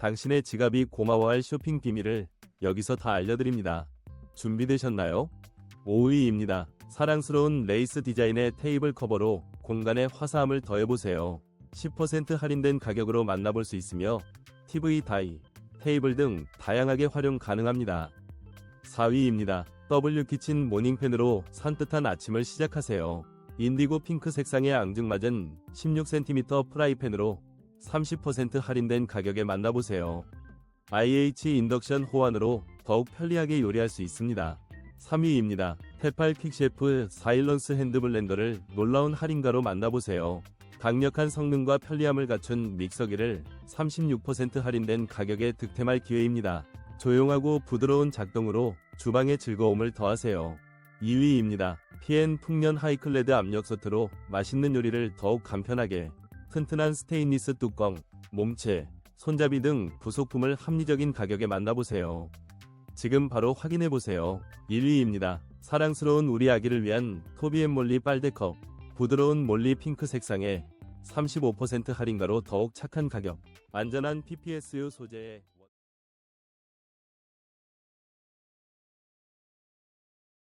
당신의 지갑이 고마워할 쇼핑 비밀을 여기서 다 알려드립니다. 준비되셨나요? 5위입니다. 사랑스러운 레이스 디자인의 테이블 커버로 공간에 화사함을 더해보세요. 10% 할인된 가격으로 만나볼 수 있으며 TV 다이, 테이블 등 다양하게 활용 가능합니다. 4위입니다. W 키친 모닝팬으로 산뜻한 아침을 시작하세요. 인디고 핑크 색상의 앙증맞은 16cm 프라이팬으로 30% 할인된 가격에 만나보세요. IH 인덕션 호환으로 더욱 편리하게 요리할 수 있습니다. 3위입니다. 테팔 킥셰프 사일런스 핸드블렌더를 놀라운 할인가로 만나보세요. 강력한 성능과 편리함을 갖춘 믹서기를 36% 할인된 가격에 득템할 기회입니다. 조용하고 부드러운 작동으로 주방의 즐거움을 더하세요. 2위입니다. PN 풍년 하이클레드 압력 소트로 맛있는 요리를 더욱 간편하게 튼튼한 스테인리스 뚜껑, 몸체, 손잡이 등 부속품을 합리적인 가격에 만나보세요. 지금 바로 확인해보세요. 1위입니다. 사랑스러운 우리 아기를 위한 토비앤몰리 빨대컵. 부드러운 몰리 핑크 색상에 35% 할인가로 더욱 착한 가격. 안전한 PPSU 소재에